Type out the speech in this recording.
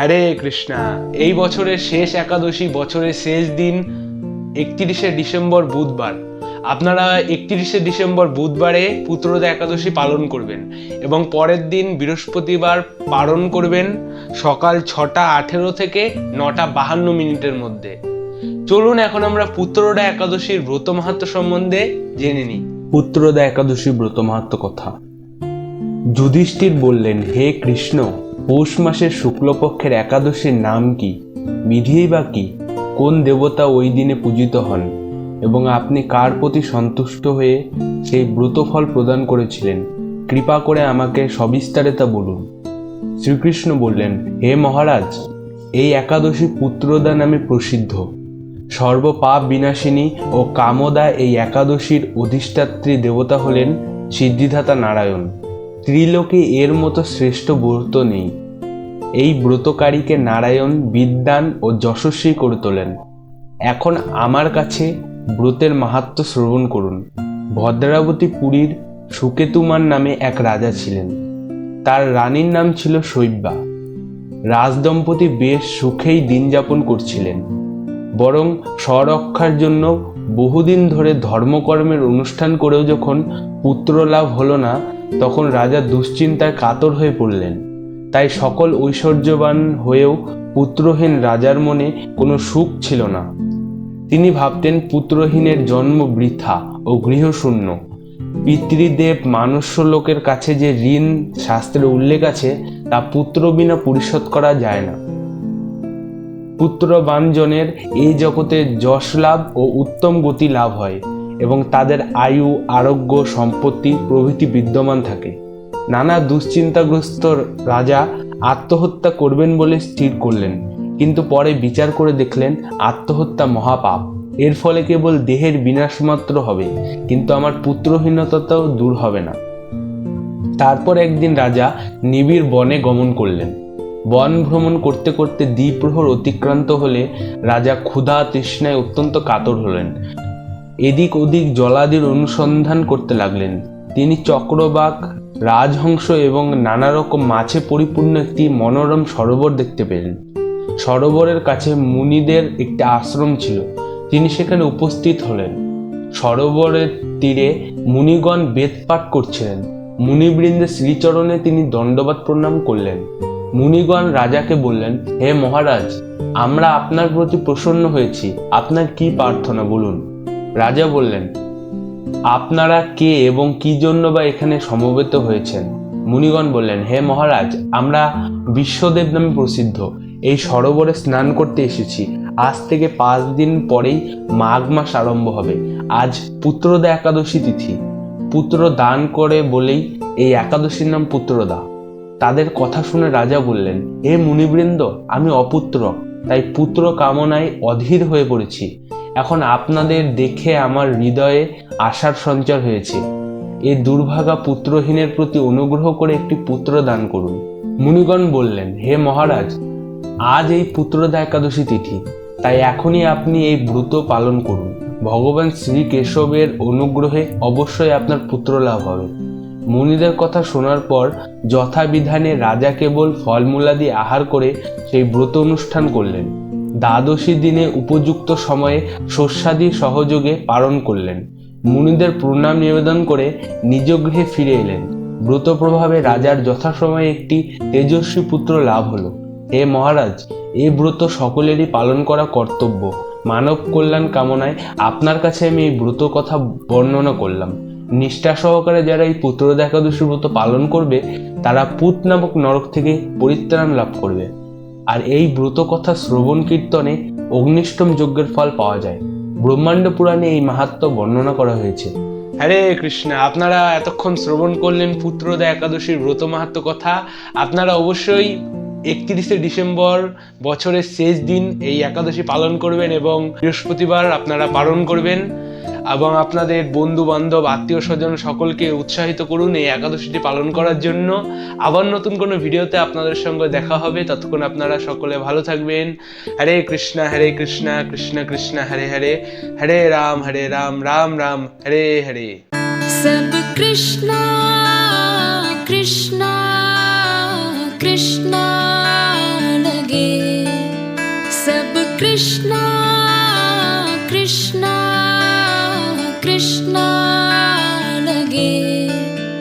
হরে কৃষ্ণা, এই বছরের শেষ একাদশী বছরের শেষ দিন একত্রিশে ডিসেম্বর বুধবার। আপনারা একত্রিশে ডিসেম্বর বুধবারে পুত্রদা একাদশী পালন করবেন এবং পরের দিন বৃহস্পতিবার পালন করবেন সকাল ছটা আঠেরো থেকে নটা বাহান্ন মিনিটের মধ্যে। চলুন এখন আমরা পুত্রদা একাদশীর ব্রত মাহাত্ম সম্বন্ধে জেনে নিই। পুত্রদা একাদশী ব্রত মাহাত্ম কথা। যুধিষ্ঠির বললেন, হে কৃষ্ণ পৌষ মাসের শুক্লপক্ষের একাদশীর নাম কি? বিধিই বা কি? কোন দেবতা ওই দিনে পূজিত হন? এবং আপনি কার প্রতি সন্তুষ্ট হয়ে সেই ব্রতফল প্রদান করেছিলেন? কৃপা করে আমাকে সবিস্তারে তা বলুন। শ্রীকৃষ্ণ বললেন, হে মহারাজ, এই একাদশী পুত্রদা নামে প্রসিদ্ধ। সর্বপাপ বিনাশিনী ও কামদা এই একাদশীর অধিষ্ঠাত্রী দেবতা হলেন সিদ্ধিদাতা নারায়ণ। ত্রিলোকে এর মতো শ্রেষ্ঠ ব্রত নেই। এই ব্রতকারীকে নারায়ণ বিদ্যান ও যশস্বী করে তোলেন। এখন আমার কাছে ব্রতের মাহাত্ম শ্রবণ করুন। ভদ্রাবতী পুরীর সুকেতুমার নামে এক রাজা ছিলেন। তার রানীর নাম ছিল শৈব্যা। রাজদম্পতি বেশ সুখেই দিন যাপন করছিলেন। বরং স্বরক্ষার জন্য বহুদিন ধরে ধর্মকর্মের অনুষ্ঠান করেও যখন পুত্র লাভ হলো না তখন রাজা দুশ্চিন্তায় কাতর হয়ে পড়লেন। তাই সকল ঐশ্বর্যবান হয়েও পুত্রহীন রাজার মনে কোনো সুখ ছিল না। তিনি ভাবতেন পুত্রহীনের জন্ম বৃথা ও গৃহশূন্য। পিতৃদেব মানুষ্য লোকের কাছে যে ঋণ শাস্ত্রে উল্লেখ আছে, তা পুত্র বিনা পরিশোধ করা যায় না। পুত্রবানজনের এই জগতে যশ লাভ ও উত্তম গতি লাভ হয়। এবং তাদের আয়ু, আরোগ্য, সম্পত্তি প্রভৃতি বিদ্যমান থাকে। নানা দুশ্চিন্তাগ্রস্ত রাজা আত্মহত্যা করবেন বলে স্থির করলেন, কিন্তু পরে বিচার করে দেখলেন আত্মহত্যা মহাপাপ। এর ফলে কেবল দেহের বিনাশ মাত্র হবে, কিন্তু আমার পুত্রহীনতাও দূর হবে না। তারপর একদিন রাজা নিবিড় বনে গমন করলেন। বন ভ্রমণ করতে করতে দ্বিপ্রহর অতিক্রান্ত হলে রাজা ক্ষুধা তৃষ্ণায় অত্যন্ত কাতর হলেন। এদিক ওদিক জলাদির অনুসন্ধান করতে লাগলেন। তিনি চক্রবাক, রাজহংস এবং নানা রকম মাছে পরিপূর্ণ একটি মনোরম সরোবর দেখতে পেলেন। সরোবরের কাছে মুনিদের একটি আশ্রম ছিল। তিনি সেখানে উপস্থিত হলেন। সরোবরের তীরে মুনিগণ বেদপাঠ করছিলেন। মুনিবৃন্দের শ্রীচরণে তিনি দণ্ডবাদ প্রণাম করলেন। মুনিগণ রাজাকে বললেন, হে মহারাজ, আমরা আপনার প্রতি প্রসন্ন হয়েছি। আপনার কি প্রার্থনা বলুন? রাজা বললেন, আপনারা কে এবং কি জন্য বা এখানে সমবেত হয়েছেন? মুনিগণ বললেন, হে মহারাজ, আমরা বিশ্বদেব নামে প্রসিদ্ধ। এই সরোবরে স্নান করতে এসেছি। আজ থেকে পাঁচ দিন পরেই মাঘ মাস আরম্ভ হবে। আজ পুত্রদা একাদশী তিথি। পুত্র দান করে বলেই এই একাদশীর নাম পুত্রদা। তাদের কথা শুনে রাজা বললেন, হে মুনিবৃন্দ, আমি অপুত্র। তাই পুত্র কামনায় অধীর হয়ে পড়েছি। এখন আপনাদের দেখে আমার হৃদয়ে আশার সঞ্চার হয়েছে। এ দুর্ভাগা পুত্রহীনের প্রতি অনুগ্রহ করে একটি পুত্র দান করুন। মুনিগণ বললেন, হে মহারাজ, আজ এই পুত্রদা একাদশী তিথি। তাই এখনই আপনি এই ব্রত পালন করুন। ভগবান শ্রী কেশবের অনুগ্রহে অবশ্যই আপনার পুত্র লাভ হবে মুনিদের কথা শোনার পর যথাবিধানে রাজা কেবল ফলমূলাদি আহার করে সেই ব্রত অনুষ্ঠান করলেন। দ্বাদশী দিনে উপযুক্ত সময়ে শস্যাদি সহযোগে পালন করলেন। মুনিদের প্রণাম নিবেদন করে নিজ গৃহে ফিরে এলেন। ব্রত প্রভাবে রাজার যথাসময়ে একটি তেজস্বী পুত্র লাভ হলো। হে মহারাজ, এ ব্রত সকলেরই পালন করা কর্তব্য। মানব কল্যাণ কামনায় আপনার কাছে আমি এই ব্রত কথা বর্ণনা করলাম। নিষ্ঠা সহকারে যারা এই পুত্রদা একাদশী ব্রত পালন করবে, তারা পুত নামক নরক থেকে পরিত্রাণ লাভ করবে। আর এই ব্রত কথা শ্রবণ কীর্তনে অগ্নিষ্টম যজ্ঞের ফল পাওয়া যায়। ব্রহ্মাণ্ড পুরাণে এই মাহাত্ম বর্ণনা করা হয়েছে। হরে কৃষ্ণ, আপনারা এতক্ষণ শ্রবণ করলেন পুত্রদা একাদশীর ব্রত মাহাত্ম কথা। আপনারা অবশ্যই একত্রিশে ডিসেম্বর বছরের শেষ দিন এই একাদশী পালন করবেন এবং বৃহস্পতিবার আপনারা পালন করবেন। এবং আপনাদের বন্ধু বান্ধব আত্মীয় স্বজন সকলকে উৎসাহিত করুন এই একাদশীটি পালন করার জন্য আবার নতুন কোনো ভিডিওতে আপনাদের সঙ্গে দেখা হবে ততক্ষণ আপনারা সকলে ভালো থাকবেন হরে কৃষ্ণ হরে কৃষ্ণ কৃষ্ণ কৃষ্ণ হরে হরে হরে রাম হরে রাম রাম রাম হরে হরে सब कृष्णा कृष्णा कृष्णा लगे सब कृष्णा कृष्णा कृष्णा